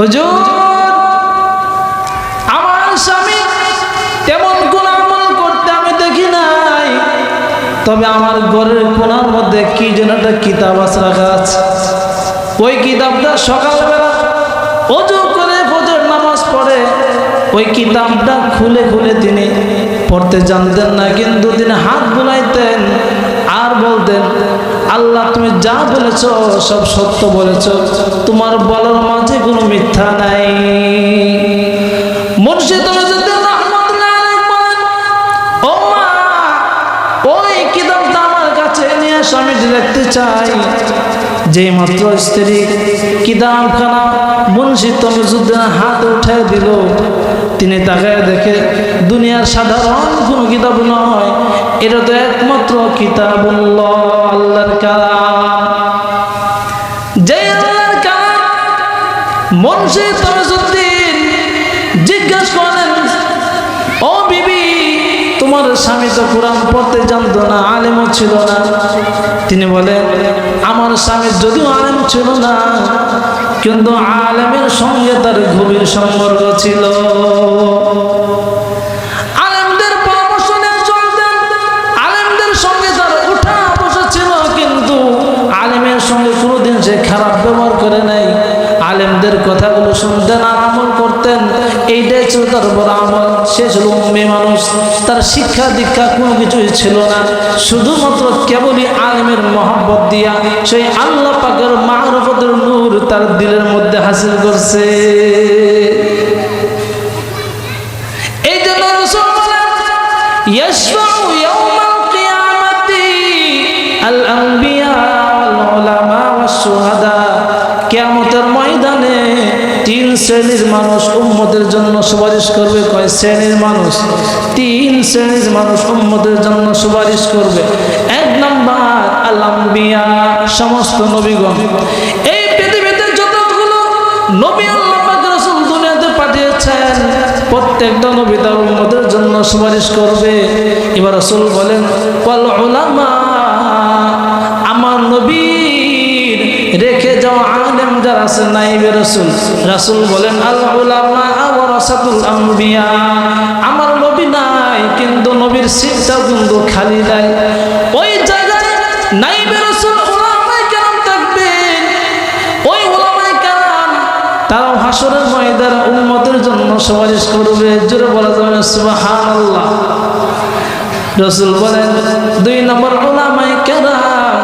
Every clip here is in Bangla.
হুজুর, আমার স্বামী তেমন কোন আমল করতে আমি দেখি নাই। তবে আমার ঘরের কোনার মধ্যে কি যেন একটা কিতাব আছে রাখা আছে। ওই কিতাবটা সকালবেলা অজু করে ফজর নামাজ পড়ে, ওই কিতাবটা খুলে খুলে তিনি পড়তে জানতেন না, কিন্তু তিনি হাত বুলাইতেন আর বলতেন, আল্লাহ, তুমি যা বলেছ সব সত্য বলেছ। তোমার বলার কোনো নাই। মুর্শিদ নজরুদ্দিন রহমতুল্লাহ আলাইহি বলেন, ও মা ওই কিতাবটা আমার কাছে নিয়ে এসো, দেখতে চাই। যে মাত্র স্ত্রী কিতাবখানা মুন্সি তমিজুদ্দিনের হাত তিনি তাকায় দেখে দুনিয়ার সাধারণ কোনো কিতাব নয়। এটা তো একমাত্র আল্লাহর কালাম। যে তোমার জানতো না, আলেমও ছিল না। তিনি বলেন, আমার স্বামী যদিও আলেম ছিল না, কিন্তু আলেমের সঙ্গে তার গভীর সম্পর্ক ছিল। আলেমদের পরামর্শ নিয়ে চলতেন। আলেমদের সঙ্গে তার উঠা বসা ছিল, কিন্তু আলেমের সঙ্গে কোনোদিন সে খারাপ করে নাই। আলেমদের কথাগুলো শুনতেন আর আমল করতেন। এইটাই ছিল তার বড় আমল। সে ছিল উম্মি মানুষ। তার শিক্ষা দীক্ষা কোনো কিছুই ছিল না। শুধুমাত্র কেবলই আলেমের মহব্বত দিয়া সেই আল্লাহ পাকের মারফতের নূর তার দিলের মধ্যে হাসিল করছে। এই জন্য কিয়ামতের ময়দানে তিন শ্রেণির মানুষ উম্মতের জন্য সুপারিশ করবে। কয় শ্রেণির মানুষ? তিন শ্রেণির মানুষ উম্মতের জন্য সুপারিশ করবে। এক নম্বর আলাম্বিয়া সমস্ত নবীগণ। এই পৃথিবীতে যতগুলো নবী পাঠিয়েছেন, প্রত্যেকটা নবী জন্য সুপারিশ করবে। বলেন আমার নবীর রেখে যাও আলেম যারা আছে, নাইবে রাসূল। রাসূল বলেন, আল উলামা আমার নবী নাই, কিন্তু নবীর সিটটা কিন্তু খালি নাই। ওই জায়গায় নাইবে রাসূল উলামায়ে ওই ওলামায়ে কেরাম তারাও হাসরের ময়দানে উম্মতের জন্য সুপারিশ করবে। জোরে বলা যাবে সুবহানাল্লাহ। রসুল বলেন, দুই নম্বর ওলামাই কেরাম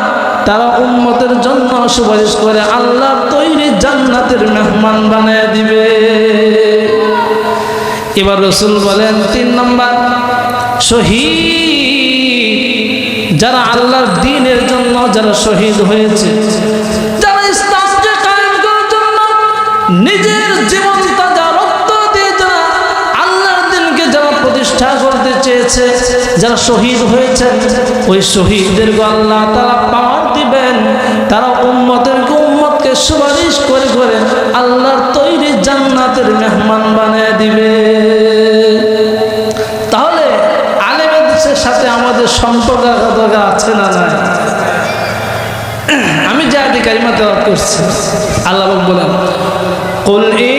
তারা উম্মতের জন্য সুপারিশ করে, আল্লাহ তৈরি জান্নাতের মেহমান বানিয়ে দিবে। এবার রসুল বলেন, তিন নম্বর, শহীদ, যারা আল্লাহর দিনের জন্য যারা শহীদ হয়েছে, যারা নিজের জীবন তাজা রক্ত দিয়ে যারা আল্লাহর দিনকে যারা প্রতিষ্ঠা করতে চেয়েছে, যারা শহীদ হয়েছেন ওই শহীদদেরকে আল্লাহ তারা পাওয়ার দিবেন। তারা উম্মতেরকে উম্মতকে সুপারিশ করে করে আল্লাহর তৈরি জান্নাতের মেহমান বানিয়ে দিবে তাহলে আলেমের সাথে আমাদের সম্পর্ক আছে না নাই আমি যে আদি কারিমা তেলাওয়াত করছি আল্লাহ পাক বলেন قل إن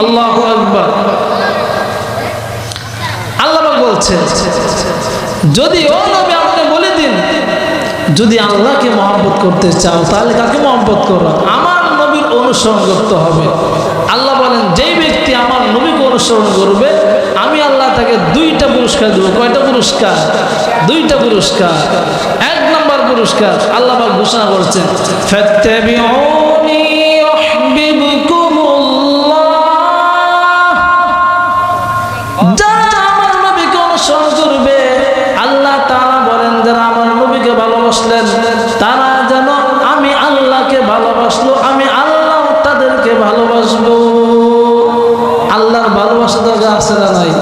আল্লাহ আকবর। আল্লাহ বলছেন, যদি ও নবী আপনি বলে দিন, যদি আল্লাহকে মহব্বত করতে চাও, তাহলে কাকে মহব্বত করো? আমার নবীর অনুসরণ করতে হবে। আল্লাহ বলেন, যেই ব্যক্তি আমার নবীকে অনুসরণ করবে, আমি আল্লাহ তাকে দুইটা পুরস্কার দেবো। কয়টা পুরস্কার? দুইটা পুরস্কার। এক নম্বর পুরস্কার আল্লাহ ঘোষণা করছেন ফেতে ভালোবাসা দরকার আছে না নাই?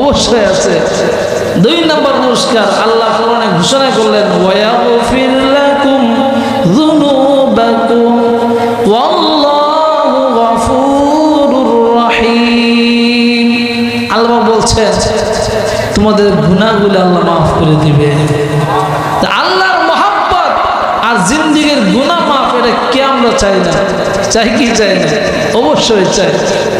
অবশ্যই আছে। দুই নম্বর পুরস্কার আল্লাহ কোরআনে ঘোষণা করলেন, ওয়াগফির লাকুম যুনুবাকুম, ওয়াল্লাহু গফুরুর রহিম। আল্লাহ বলছেন, তোমাদের গুনাহগুলো আল্লাহ মাফ করে দিবে। আল্লাহর মহাব্বত আর জিন্দিগির গুনাহ মাফ, এটা কে আমরা চাই না? চাই কি চাই না? অবশ্যই চাই।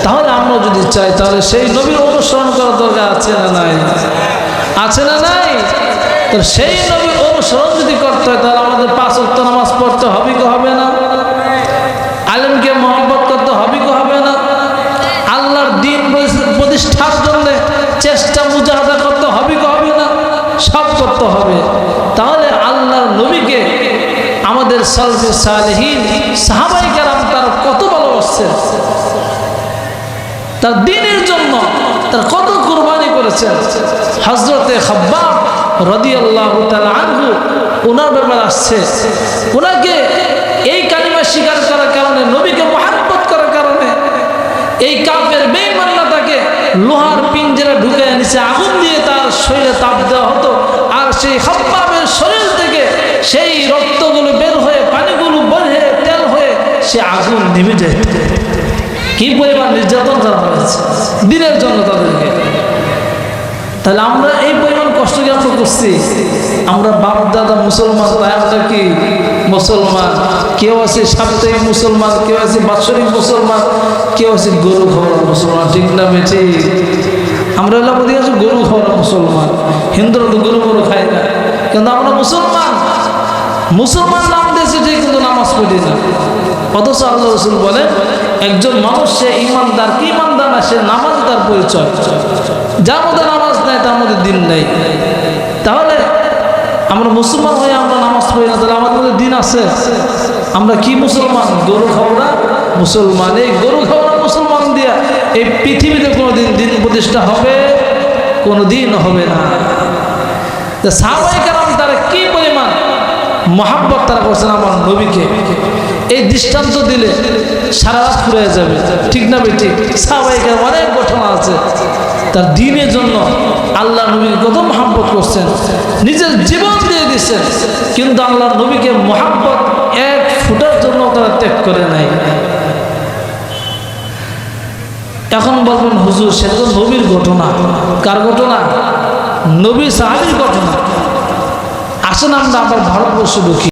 তাহলে আমরা যদি চাই, তাহলে সেই নবীর অনুসরণ করার দরকার আছে না নাই? আছে না নাই? তো সেই নবীর অনুসরণ যদি করতে হয়, তাহলে আমাদের পাঁচ অক্ট নামাজ পড়তে হবে কি হবে না? আলেমকে মহব্বত করতে হবে কি হবে না? আল্লাহর দিন প্রতিষ্ঠার জন্য চেষ্টা মুজাহাদা করতে হবে কি হবে না? সব করতে হবে। তাহলে আল্লাহর নবীকে আমাদের সালফে সালেহীন সাহাবাই কারাম তার কত ভালোবাসছেন তার দিনের জন্য তার কত কুরবানি করেছেন হজরতে খাব্বা রদি আল্লাহ আনহু ওনার ব্যাপার আসছে। ওনাকে এই কালিমা স্বীকার করার কারণে, নবীকে মহাব্বত করার কারণে এই কাপের বেমান্না তাকে লোহার পিঞ্জরা ঢুকে নিচে আগুন দিয়ে তার শরীরে তাপ দেওয়া হতো আর সেই হাব্বাবের শরীর থেকে সেই রক্তগুলো বের হয়ে, পানিগুলো বের হয়ে তেল হয়ে সে আগুন নিভে যায় কি পরিমাণ নির্যাতন করা হয়েছে দিনের জন্য তাদেরকে। তাহলে আমরা এই পরিমাণ কষ্ট আমরা করছি। আমরা বাপ দাদা মুসলমান তাই আমরা কি মুসলমান? কেউ আছে সাপ্তাহিক মুসলমান, কেউ আছে বাৎসরিক মুসলমান, কেউ আছে গরু খাওয়ার মুসলমান, ঠিক না বেঠি আমরা এলাম আছে গরু খাওয়ার মুসলমান। হিন্দুরা তো গরু গরু খায় না। কিন্তু আমরা মুসলমান। মুসলমান নাম দিয়েছে ঠিক কিন্তু নামাজ পড়ি না। অথচ আল্লাহ রসুল বলেন একজন মানুষ, সে ইমানদার, কি ইমানদার না, সে নামাজ তার পরিচয়। যার মধ্যে নামাজ নেই, তার মধ্যে দিন নেই। তাহলে আমরা মুসলমান হয়ে আমরা নামাজ পড়ি না, তাহলে আমাদের মধ্যে দিন আছে। আমরা কি মুসলমান? গরু খাওয়া মুসলমান। এই গরু খাওয়া মুসলমান দিয়া এই পৃথিবীতে কোনো দিন প্রতিষ্ঠা হবে কোনো দিন হবে না। সাহাবাই তারা কি পরিমাণ মহাব্বত তারা করছেন আমার নবীকে? এই দৃষ্টান্ত দিলে সারা রাত ফুরে যাবে। ঠিক না বেটি? সাহাবাইকার অনেক ঘটনা আছে। তার দিনের জন্য আল্লাহ নবীকে কত মহাব্বত করছেন। নিজের জীবন দিয়ে দিচ্ছেন। কিন্তু আল্লাহ নবীকে মহাব্বত এক ফুটার জন্য তারা ত্যাগ করে নাই। এখন বলবেন, হুজুর সেটা তো নবীর ঘটনা। কার ঘটনা? নবী সাহাবির ঘটনা। আসেন আমরা আবার ভারতবর্ষ ঢুকি